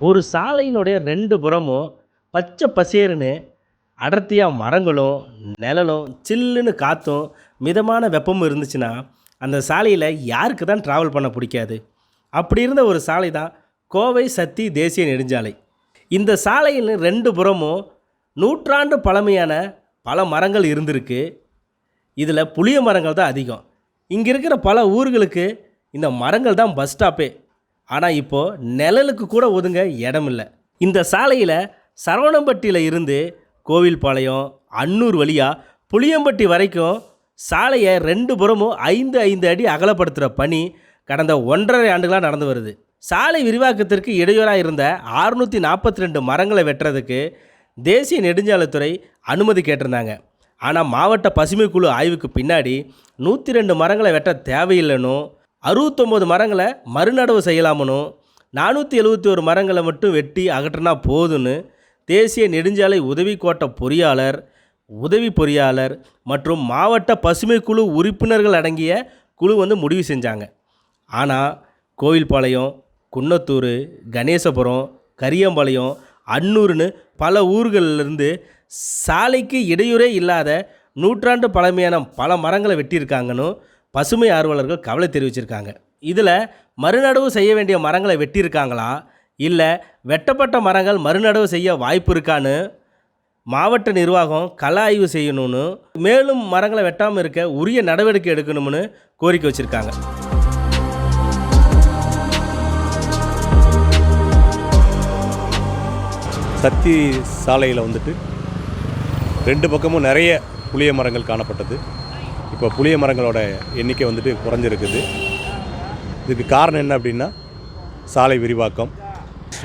ஒரு சாலையினுடைய ரெண்டு புறமும் பச்சை பசேருன்னு அடர்த்தியாக மரங்களும் நிழலும் சில்லுன்னு காற்றும் மிதமான வெப்பமும் இருந்துச்சுன்னா அந்த சாலையில் யாருக்கு தான் ட்ராவல் பண்ண பிடிக்காது? அப்படி இருந்த ஒரு சாலை தான் கோவை சத்தி தேசிய நெடுஞ்சாலை. இந்த சாலையில் ரெண்டு புறமும் நூற்றாண்டு பழமையான பல மரங்கள் இருந்திருக்கு. இதில் புளிய மரங்கள் தான் அதிகம். இங்கே இருக்கிற பல ஊர்களுக்கு இந்த மரங்கள் தான் பஸ் ஸ்டாப்பே ஆனால் இப்போது நிழலுக்கு கூட ஒதுங்க இடம் இல்லை இந்த சாலையில் சரவணம்பட்டியில் இருந்து கோவில்பாளையம் அன்னூர் வழியாக புளியம்பட்டி வரைக்கும் சாலையை ரெண்டு புறமும் ஐந்து ஐந்து அடி அகலப்படுத்துகிற பணி கடந்த ஒன்றரை ஆண்டுகளாக நடந்து வருது. சாலை விரிவாக்கத்திற்கு இடையூறாக இருந்த அறுநூற்றி நாற்பத்தி ரெண்டு மரங்களை வெட்டுறதுக்கு தேசிய நெடுஞ்சாலைத்துறை அனுமதி கேட்டிருந்தாங்க. ஆனால் மாவட்ட பசுமை குழு ஆய்வுக்கு பின்னாடி நூற்றி ரெண்டு மரங்களை வெட்ட தேவையில்லைனும் அறுபத்தொம்போது மரங்களை மறுநடவு செய்யலாமனும் நானூற்றி எழுபத்தி ஒரு மரங்களை மட்டும் வெட்டி அகற்றினா போதும்னு தேசிய நெடுஞ்சாலை உதவி கோட்ட பொறியாளர் உதவி பொறியாளர் மற்றும் மாவட்ட பசுமை குழு உறுப்பினர்கள் அடங்கிய குழு வந்து முடிவு செஞ்சாங்க. ஆனால் கோவில்பாளையம் குன்னத்தூர் கணேசபுரம் கரியம்பாளையம் அன்னூர்னு பல ஊர்களிலிருந்து சாலைக்கு இடையூறே இல்லாத நூற்றாண்டு பழமையான பல மரங்களை வெட்டியிருக்காங்கன்னு பசுமை ஆர்வலர்கள் கவலை தெரிவிச்சிருக்காங்க. இதில் மறுநடவு செய்ய வேண்டிய மரங்களை வெட்டியிருக்காங்களா? இல்லை வெட்டப்பட்ட மரங்கள் மறுநடவு செய்ய வாய்ப்பு இருக்கான்னு மாவட்ட நிர்வாகம் கள ஆய்வு செய்யணும்னு மேலும் மரங்களை வெட்டாமல் இருக்க உரிய நடவடிக்கை எடுக்கணும்னு கோரிக்கை வச்சுருக்காங்க. சத்தி சாலையில் வந்துட்டு ரெண்டு பக்கமும் நிறைய புளிய மரங்கள் காணப்பட்டது. இப்போ புளிய மரங்களோட எண்ணிக்கை வந்துட்டு குறைஞ்சிருக்குது. இதுக்கு காரணம் என்ன அப்படின்னா சாலை விரிவாக்கம்.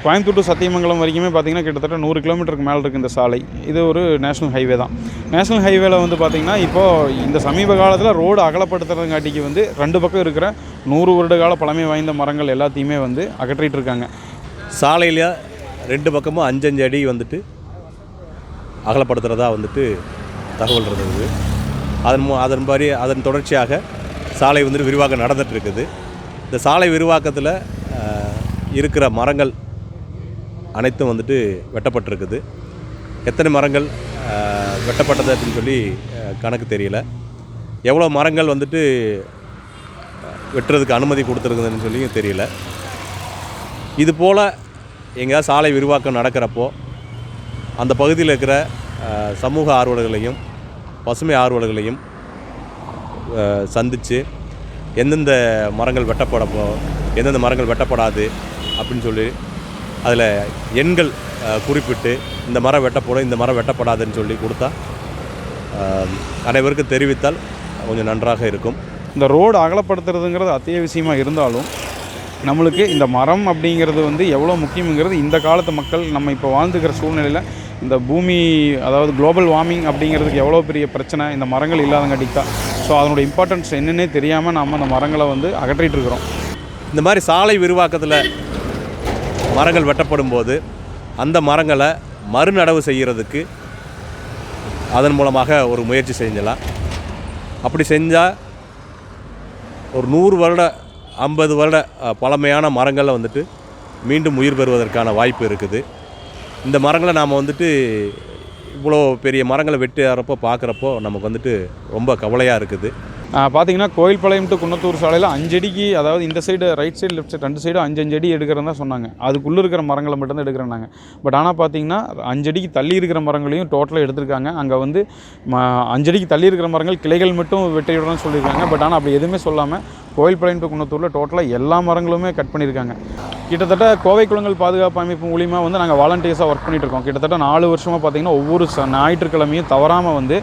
கோயம்புத்தூர் to சத்தியமங்கலம் வரைக்குமே பார்த்தீங்கன்னா கிட்டத்தட்ட நூறு கிலோமீட்டருக்கு மேலே இருக்குது இந்த சாலை. இது ஒரு நேஷனல் ஹைவே தான். நேஷனல் ஹைவேல வந்து பார்த்திங்கன்னா இப்போது இந்த சமீப காலத்தில் ரோடு அகலப்படுத்துறதுங்காட்டிக்கு வந்து ரெண்டு பக்கம் இருக்கிற நூறு வருட கால பழமை வாய்ந்த மரங்கள் எல்லாத்தையுமே வந்து அகற்றிட்டு இருக்காங்க. சாலையில் ரெண்டு பக்கமும் அஞ்சஞ்சு அடி வந்துட்டு அகலப்படுத்துகிறதா வந்துட்டு தகவல் இருந்தது. அதன் மூ அதன் மாதிரி அதன் தொடர்ச்சியாக சாலை வந்துட்டு விரிவாக்கம் நடந்துகிட்ருக்குது. இருக்குது இந்த சாலை விரிவாக்கத்தில் இருக்கிற மரங்கள் அனைத்தும் வந்துட்டு வெட்டப்பட்டிருக்குது. எத்தனை மரங்கள் வெட்டப்பட்டது அப்படின்னு சொல்லி கணக்கு தெரியல. எவ்வளோ மரங்கள் வந்துட்டு வெட்டுறதுக்கு அனுமதி கொடுத்துருக்குதுன்னு சொல்லியும் தெரியல. இது போல் எங்கேயாவது சாலை விரிவாக்கம் நடக்கிறப்போ அந்த பகுதியில் இருக்கிற சமூக ஆர்வலர்களையும் பசுமை ஆர்வலர்களையும் சந்தித்து எந்தெந்த மரங்கள் வெட்டப்படப்போ எந்தெந்த மரங்கள் வெட்டப்படாது அப்படின்னு சொல்லி அதில் எண்கள் குறிப்பிட்டு இந்த மரம் வெட்டப்படும் இந்த மரம் வெட்டப்படாதுன்னு சொல்லி கொடுத்தா அனைவருக்கும் தெரிவித்தால் கொஞ்சம் நன்றாக இருக்கும். இந்த ரோடு அகலப்படுத்துறதுங்கிறது அத்தியாவசியமாக இருந்தாலும் நம்மளுக்கு இந்த மரம் அப்படிங்கிறது வந்து எவ்வளோ முக்கியங்கிறது இந்த காலத்து மக்கள் நம்ம இப்போ வாழ்ந்துக்கிற சூழ்நிலையில் இந்த பூமி அதாவது குளோபல் வார்மிங் அப்படிங்கிறதுக்கு எவ்வளோ பெரிய பிரச்சனை? இந்த மரங்கள் இல்லாதங்காட்டிக்கு தான். ஸோ அதனோட இம்பார்ட்டன்ஸ் என்னென்னே தெரியாமல் நம்ம அந்த மரங்களை வந்து அகற்றிட்டு இருக்கிறோம். இந்த மாதிரி சாலை விரிவாக்கத்தில் மரங்கள் வெட்டப்படும் போது அந்த மரங்களை மறுநடவு செய்கிறதுக்கு அதன் மூலமாக ஒரு முயற்சி செஞ்சலாம். அப்படி செஞ்சால் ஒரு நூறு வருட ஐம்பது வருட பழமையான மரங்களை வந்துட்டு மீண்டும் உயிர் பெறுவதற்கான வாய்ப்பு இருக்குது. இந்த மரங்களை நாம் வந்துட்டு இவ்வளோ பெரிய மரங்களை வெட்டுறப்போ பார்க்குறப்போ நமக்கு வந்துட்டு ரொம்ப கவலையாக இருக்குது. பார்த்தீங்கன்னா கோயில்பாளையம் டு குன்னத்தூர் சாலையில் அஞ்சடிக்கு அதாவது இந்த side right side left side ரெண்டு சைடும் அஞ்சு அஞ்சு அடி எடுக்கிறதா சொன்னாங்க. அதுக்குள்ளே இருக்கிற மரங்களை மட்டும்தான் எடுக்கிறேன்னாங்க. பட் ஆனால் பார்த்தீங்கன்னா அஞ்சடிக்கு தள்ளி இருக்கிற மரங்களையும் டோட்டலாக எடுத்திருக்காங்க. அங்கே வந்து ம அஞ்சடிக்கு தள்ளி இருக்கிற மரங்கள் கிளைகள் மட்டும் வெட்டிவிடணும்னு சொல்லியிருக்காங்க. பட் ஆனால் அப்படி எதுவுமே சொல்லாமல் கோயில்பாளையம் டு குன்னத்தூரில் டோட்டலாக எல்லா மரங்களுமே கட் பண்ணியிருக்காங்க. கிட்டத்தட்ட கோவை குளங்கள் பாதுகாப்பு அமைப்பு மூலியமாக வந்து நாங்கள் வாலண்டியர்ஸாக ஒர்க் பண்ணிகிட்டு இருக்கோம். கிட்டத்தட்ட நாலு வருஷமாக பார்த்தீங்கன்னா ஒவ்வொரு ஞாயிற்றுக்கிழமையும் தவறாமல் வந்து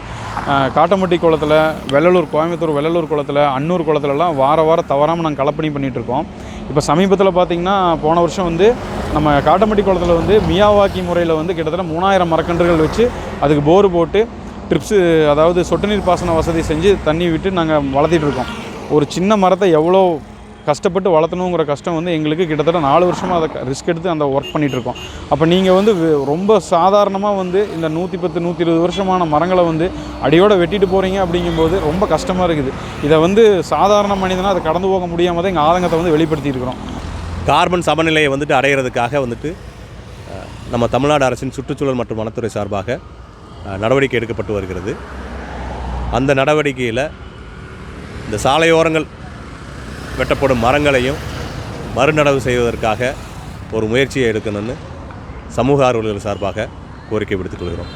காட்டமட்டி குளத்தில் வெள்ளலூர் கோயம்புத்தூர் வெள்ளலூர் குளத்தில் அன்னூர் குளத்துலலாம் வார வாரம் தவறாமல் நாங்கள் கலப்பணி பண்ணிகிட்ருக்கோம் இருக்கோம். இப்போ சமீபத்தில் பார்த்திங்கன்னா போன வருஷம் வந்து நம்ம காட்டமட்டி குளத்தில் வந்து மியாவாக்கி முறையில் வந்து கிட்டத்தட்ட மூணாயிரம் மரக்கன்றுகள் வச்சு அதுக்கு போர் போட்டு ட்ரிப்ஸு அதாவது சொட்டு நீர் பாசன வசதி செஞ்சு தண்ணி விட்டு நாங்கள் வளர்த்திட்ருக்கோம் ஒரு சின்ன மரத்தை எவ்வளோ கஷ்டப்பட்டு வளர்த்தணுங்கிற கஷ்டம் வந்து எங்களுக்கு கிட்டத்தட்ட நாலு வருஷமாக அதை ரிஸ்க் எடுத்து அந்த ஒர்க் பண்ணிகிட்ருக்கோம் அப்போ நீங்கள் வந்து ரொம்ப சாதாரணமாக வந்து இந்த நூற்றி பத்து நூற்றி இருபது வருஷமான மரங்களை வந்து அடியோடு வெட்டிட்டு போகிறீங்க அப்படிங்கும்போது ரொம்ப கஷ்டமாக இருக்குது. இதை வந்து சாதாரண மனிதனாக அதை கடந்து போக முடியாமல் தான் எங்கள் ஆதங்கத்தை வந்து வெளிப்படுத்தியிருக்கிறோம். கார்பன் சமநிலையை வந்துட்டு அடையிறதுக்காக வந்துட்டு நம்ம தமிழ்நாடு அரசின் சுற்றுச்சூழல் மற்றும் வனத்துறை சார்பாக நடவடிக்கை எடுக்கப்பட்டு வருகிறது. அந்த நடவடிக்கையில் இந்த சாலையோரங்கள் வெட்டப்படும் மரங்களையும் மறுநடவு செய்வதற்காக ஒரு முயற்சியை எடுக்கணும்னு சமூக ஆர்வலர்கள் சார்பாக கோரிக்கை விடுத்துக் கொள்கிறோம்.